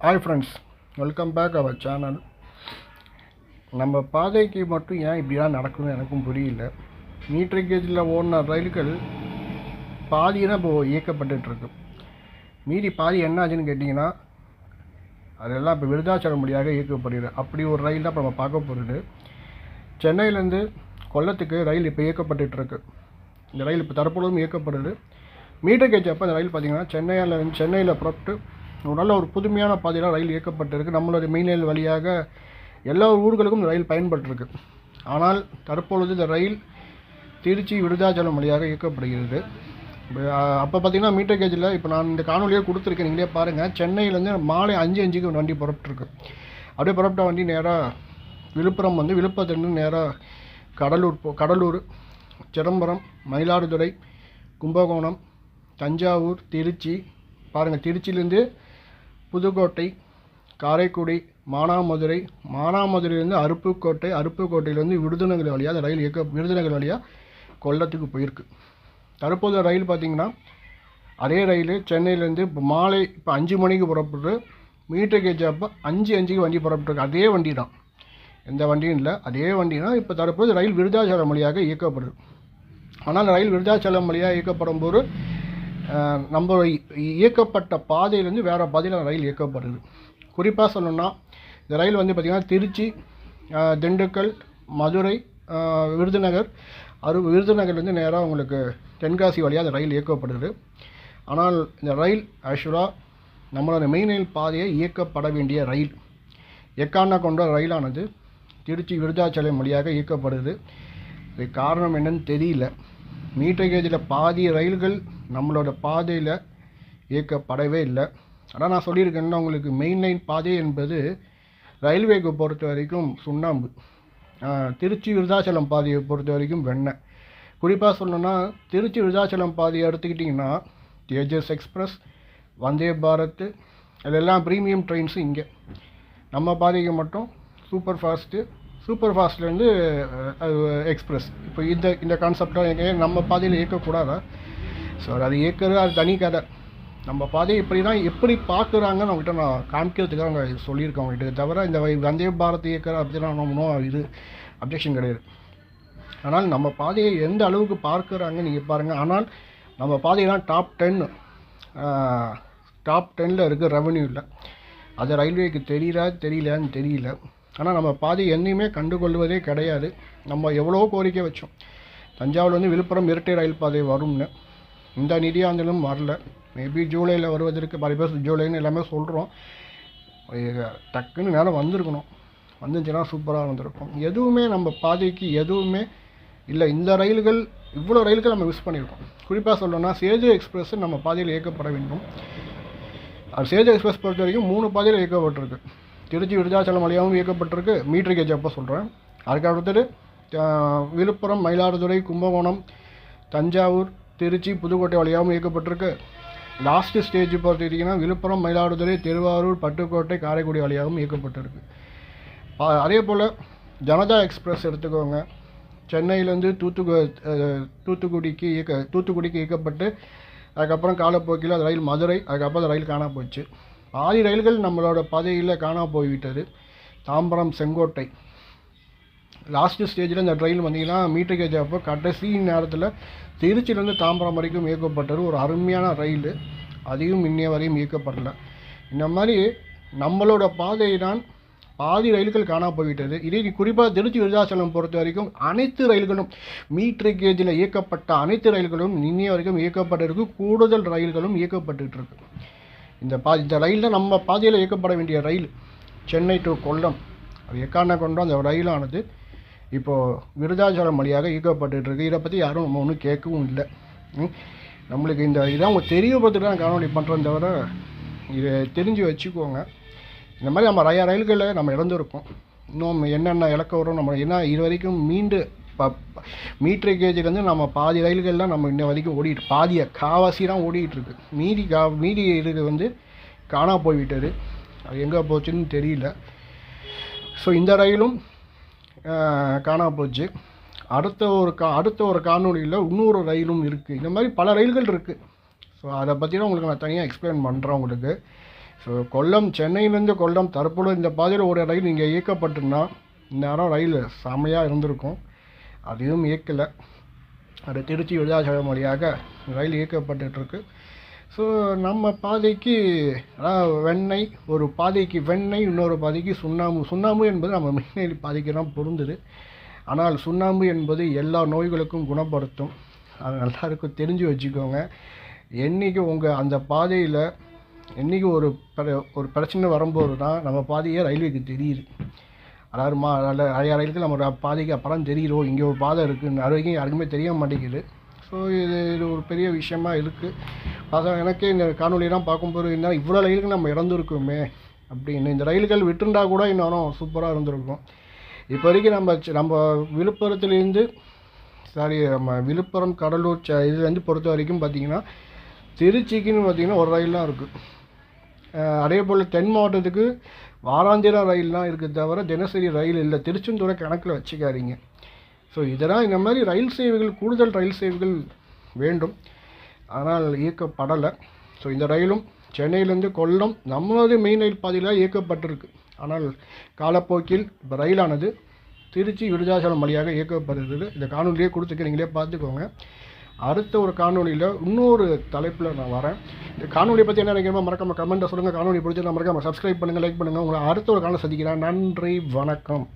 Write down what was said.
Hi friends welcome back our channel நம்ம பாதைக்கு மட்டும் ஏன் இப்படிலாம் நடக்குதுன்னு எனக்கும் புரியல. மீட்டர் கேஜில் ஓடின ரயில்கள் பாதி இப்போ இயக்கப்பட்டுருக்கு மீதி பாதி என்ன ஆச்சுன்னு கேட்டிங்கன்னா அதெல்லாம் இப்போ விருதாச்சலம் வழியாக இயக்கப்படுகிறது அப்படி ஒரு ரயில் தான் இப்போ நம்ம பார்க்க போகிறது சென்னையிலேருந்து கொல்லத்துக்கு ரயில் இப்போ இயக்கப்பட்டுருக்கு இந்த ரயில் இப்போ தற்பொழுதும் இயக்கப்படுது. மீட்டர் கேஜ் அப்போ அந்த ரயில் பார்த்தீங்கன்னா சென்னையில் சென்னையில் புறப்பட்டு ஒரு நல்ல ஒரு புதுமையான பாதையில் ரயில் இயக்கப்பட்டிருக்கு. நம்மளுடைய மெயின் வழியாக எல்லா ஊர்களுக்கும் இந்த ரயில் பயன்பட்டிருக்கு. ஆனால் தற்பொழுது இந்த ரயில் திருச்சி விருதாச்சலம் வழியாக இயக்கப்படுகிறது. அப்போ பார்த்தீங்கன்னா மீட்டர் கேஜில் இப்போ நான் இந்த காணொலியே கொடுத்துருக்கேன். நீங்களே பாருங்கள் சென்னையிலேருந்து மாலை அஞ்சு அஞ்சுக்கு வண்டி புறப்பட்டுருக்கு. அப்படியே புறப்பட்ட வண்டி நேராக விழுப்புரம் வந்து விழுப்புரத்துலேருந்து நேராக கடலூர் போ கடலூர் சிதம்பரம் மயிலாடுதுறை கும்பகோணம் தஞ்சாவூர் திருச்சி. பாருங்கள் திருச்சியிலேருந்து புதுக்கோட்டை காரைக்குடி மானாமதுரை. மானாமதுரையிலேருந்து அருப்புக்கோட்டை அருப்புக்கோட்டையிலேருந்து விருதுநகர் வழியாக அந்த ரயில் இயக்க விருதுநகர் வழியாக கொல்லத்துக்கு போயிருக்கு. தற்போது ரயில் பார்த்திங்கன்னா அதே ரயில் சென்னையிலேருந்து இப்போ மாலை இப்போ அஞ்சு மணிக்கு புறப்பட்டு மீட்டர் கேஜ் அப்போ அஞ்சு அஞ்சுக்கு வண்டி புறப்பட்டுருக்கு. அதே வண்டி தான் எந்த வண்டியும் இல்லை. அதே வண்டி தான் இப்போ தற்போது ரயில் விருதாச்சலம் வழியாக இயக்கப்படுது. ஆனால் ரயில் விருதாச்சலம் வழியாக இயக்கப்படும் போது நம்ம இயக்கப்பட்ட பாதையிலேருந்து வேறு பாதையில் ரயில் இயக்கப்படுது. குறிப்பாக சொல்லணும்னா இந்த ரயில் வந்து பார்த்திங்கன்னா திருச்சி திண்டுக்கல் மதுரை விருதுநகர் அரு விருதுநகர்லேருந்து நேராக உங்களுக்கு தென்காசி வழியாக அந்த ரயில் இயக்கப்படுது. ஆனால் இந்த ரயில் ஆக்சுவலாக நம்மளோட மெயின் ரயில் பாதையை இயக்கப்பட வேண்டிய ரயில். எக்கானா கொண்ட ரயிலானது திருச்சி விருதாச்சலம் வழியாக இயக்கப்படுது. இது காரணம் என்னன்னு தெரியல. மீட்டர் கேஜில் பாதி ரயில்கள் நம்மளோட பாதையில் இயக்கப்படவே இல்லை. ஆனால் நான் சொல்லியிருக்கேன்னா உங்களுக்கு மெயின் லைன் பாதை என்பது ரயில்வேக்கு பொறுத்த வரைக்கும் சுண்ணாம்பு. திருச்சி விருதாச்சலம் பாதையை பொறுத்த வரைக்கும் வெண்ணெய். குறிப்பாக சொல்லணும்னா திருச்சி விருதாச்சலம் பாதையை எடுத்துக்கிட்டிங்கன்னா தேஜஸ் எக்ஸ்பிரஸ் வந்தே பாரத் இதெல்லாம் ப்ரீமியம் ட்ரெயின்ஸும் இங்கே. நம்ம பாதைக்கு மட்டும் சூப்பர் ஃபாஸ்ட்டு சூப்பர் ஃபாஸ்ட்லேருந்து எக்ஸ்பிரஸ் இப்போ இந்த இந்த கான்செப்டாக நம்ம பாதையில் இயக்கக்கூடாதா? ஸோ அது இயக்கிறது அது தனி கதை. நம்ம பாதையை இப்படி தான் எப்படி பார்க்குறாங்கன்னு அவங்ககிட்ட நான் காமிக்கிறதுக்காக நான் சொல்லியிருக்கேன் அவங்ககிட்ட. தவிர இந்த வந்தே பாரத் இயக்கிற அப்படிலாம் ஒன்றும் இது அப்ஜெக்ஷன் கிடையாது. ஆனால் நம்ம பாதையை எந்த அளவுக்கு பார்க்குறாங்க நீங்கள் பாருங்கள் ஆனால் நம்ம பாதையெல்லாம் டாப் டென் டாப் டென்னில் இருக்குது ரெவன்யூவில் அது ரயில்வேக்கு தெரியல தெரியலன்னு தெரியல. ஆனால் நம்ம பாதை என்னையுமே கண்டுகொள்வதே கிடையாது. நம்ம எவ்வளோ கோரிக்கை வச்சோம். தஞ்சாவூர்லேருந்து விழுப்புரம் இரட்டை ரயில் பாதை வரும்னு. இந்த நிதியாண்டிலும் வரல. மேபி ஜூலையில் வருவதற்கு பல பேர் ஜூலைன்னு எல்லாமே சொல்கிறோம் டக்குன்னு நேரம் வந்திருக்கணும். வந்துச்சுன்னா சூப்பராக வந்திருக்கும். எதுவுமே நம்ம பாதைக்கு எதுவுமே இல்லை. இந்த ரயில்கள் இவ்வளோ ரயில்கள் நம்ம மிஸ் பண்ணியிருக்கோம். குறிப்பாக சொல்லணும்னா சேது எக்ஸ்பிரஸ் நம்ம பாதையில் இயக்கப்பட வேண்டும். அது சேது எக்ஸ்பிரஸ் பொறுத்த வரைக்கும் மூணு பாதையில் இயக்கப்பட்டிருக்கு. திருச்சி விருதாச்சலம் வழியாகவும் இயக்கப்பட்டிருக்கு. மீட்டர் கேஜ் அப்போ சொல்கிறேன் அதுக்கு அடுத்தது விழுப்புரம் மயிலாடுதுறை கும்பகோணம் தஞ்சாவூர் திருச்சி புதுக்கோட்டை வழியாகவும் இயக்கப்பட்டிருக்கு. லாஸ்ட்டு ஸ்டேஜ் பார்த்துக்கிட்டிங்கன்னா விழுப்புரம் மயிலாடுதுறை திருவாரூர் பட்டுக்கோட்டை காரைக்குடி வழியாகவும் இயக்கப்பட்டிருக்கு. பா- அதே போல் ஜனதா எக்ஸ்பிரஸ் எடுத்துக்கோங்க. சென்னையிலேருந்து தூத்துக்கு தூத்துக்குடிக்கு இயக்க தூத்துக்குடிக்கு இயக்கப்பட்டு அதுக்கப்புறம் காலப்போக்கில் அது ரயில் மதுரை அதுக்கப்புறம் அந்த ரயில் காணா போச்சு. பாதி ரயில்கள் நம்மளோட பாதையில் காணா போய்விட்டது. தாம்பரம் செங்கோட்டை. லாஸ்ட் ஸ்டேஜில் இந்த ட்ரெயின் வந்தீங்கன்னா மீட்டர் கேஜ் அப்போ கடைசி நேரத்தில் திருச்சியிலேருந்து தாம்பரம் வரைக்கும் இயக்கப்பட்டது ஒரு அருமையான ரயில். அதையும் இன்னைய வரையும் இயக்கப்படலை. இந்த மாதிரி நம்மளோட பாதை தான் பாதி ரயில்கள் காணா போய்விட்டது. இதே குறிப்பாக திருச்சி விருதாச்சலம் பொறுத்த வரைக்கும் அனைத்து ரயில்களும் மீட்டர் கேஜில் இயக்கப்பட்ட அனைத்து ரயில்களும் இன்னைய வரைக்கும் இயக்கப்பட்டிருக்கு. கூடுதல் ரயில்களும் இயக்கப்பட்டுகிட்டு இருக்கு இந்த பா இந்த ரயிலில் நம்ம பாதையில் இயக்கப்பட வேண்டிய ரயில் சென்னை டு கொல்லம். அது எக்கான கொண்டோம் அந்த ரயிலானது இப்போது விருதாச்சலம் வழியாக ஈர்க்கப்பட்டுருக்கு இதை பற்றி யாரும் நம்ம ஒன்றும் கேட்கவும் இல்லை. நம்மளுக்கு இந்த இதை அவங்க தெரியப்படுத்துட்டு தான் காணொலி பண்ணுறோம் தவிர இதை தெரிஞ்சு வச்சுக்கோங்க. இந்த மாதிரி நம்ம ரயா ரயில்களை நம்ம இழந்திருக்கோம் இன்னும் என்னென்ன இலக்க வரும் நம்ம ஏன்னா இது வரைக்கும் மீண்டு ப மீட்ரு கேஜிலேருந்து நம்ம பாதி ரயில்கள்லாம் நம்ம இன்ன வரைக்கும் ஓடிட்டு பாதியை காவாசி தான் ஓடிட்டுருக்கு. மீதி கா மீதி இது வந்து காணா போய்விட்டது. அது எங்கே போச்சுன்னு தெரியல. ஸோ இந்த ரயிலும் காணா போச்சு. அடுத்த ஒரு கா அடுத்த ஒரு காணொலியில் இன்னொரு ரயிலும் இருக்குது இந்த மாதிரி பல ரயில்கள் இருக்குது ஸோ அதை பற்றி தான் உங்களுக்கு நான் தனியாக எக்ஸ்பிளைன் பண்ணுறேன் உங்களுக்கு. ஸோ கொல்லம் சென்னையிலேருந்து கொல்லம் தற்போது இந்த பாதையில் ஒரு ரயில் இங்கே இயக்கப்பட்டுன்னா இந்நேரம் ரயில் செமையாக இருந்திருக்கும். அதையும் இயக்கலை. அது திருச்சி விருதாச்சலம் வழியாக ரயில் இயக்கப்பட்டுருக்கு ஸோ நம்ம பாதைக்கு அதாவது வெண்ணெய் ஒரு பாதைக்கு வெண்ணெய் இன்னொரு பாதைக்கு சுண்ணாம்பு. சுண்ணாம்பு என்பது நம்ம மின்னல் பாதைக்கு தான் பொருந்துது. ஆனால் சுண்ணாம்பு என்பது எல்லா நோய்களுக்கும் குணப்படுத்தும். அது எல்லாருக்கும் தெரிஞ்சு வச்சுக்கோங்க. என்றைக்கு உங்கள் அந்த பாதையில் என்றைக்கு ஒரு பிர- ஒரு பிரச்சனை வரும்போது தான் நம்ம பாதையே ரயில்வேக்கு தெரியுது. அதாவது மா அதில் நிறையா ரயிலுக்கு நம்ம பாதைக்கு அப்புறம் தெரிகிறோம் இங்கே ஒரு பாதை இருக்குது அது வரைக்கும் யாருக்குமே தெரிய மாட்டேங்குது. ஸோ இது இது ஒரு பெரிய விஷயமா இருக்குது அதான் எனக்கே இந்த காணொலியெல்லாம் பார்க்கும்போது என்ன இவ்வளோ ரயிலுக்கு நம்ம இறந்துருக்கோமே அப்படின்னு. இந்த ரயில்கள் விட்டுருந்தா கூட இன்னும் சூப்பராக இருந்திருக்கும். இப்போ வரைக்கும் நம்ம நம்ம விழுப்புரத்துலேருந்து சாரி நம்ம விழுப்புரம் கடலூர் ச இதுலேருந்து பொறுத்த வரைக்கும் பார்த்தீங்கன்னா திருச்சிக்குன்னு பார்த்தீங்கன்னா ஒரு ரயில் தான் இருக்குது அதே போல் தென் மாவட்டத்துக்கு வாராந்திர ரயில் தான் இருக்குது தவிர தினசரி ரயில் இல்லை. திருச்செந்தூரை கணக்கில் வச்சுக்காதீங்க. ஸோ இதெல்லாம் இந்த மாதிரி ரயில் சேவைகள் கூடுதல் ரயில் சேவைகள் வேண்டும். ஆனால் இயக்கப்படலை. ஸோ இந்த ரயிலும் சென்னையிலேருந்து கொல்லம் நம்மளது மெயின் ரயில் பாதையில் இயக்கப்பட்டிருக்கு. ஆனால் காலப்போக்கில் இப்போ ரயிலானது திருச்சி விருதாச்சலம் வழியாக இயக்கப்படுகிறது இந்த காணொலியே கொடுத்துக்க நீங்களே பார்த்துக்கோங்க. அடுத்த ஒரு காணொலியில் இன்னொரு தலைப்பில் நான் வரேன். இந்த காணொலியை பற்றி என்ன நினைக்கிறமோ மறக்காமல் கமெண்ட்டை சொல்லுங்கள் காணொலி பிடிச்சி மறக்காம சப்ஸ்கிரைப் பண்ணுங்கள் லைக் பண்ணுங்கள் உங்களை அடுத்த ஒரு காணொலி சந்திக்கிறேன். நன்றி வணக்கம்.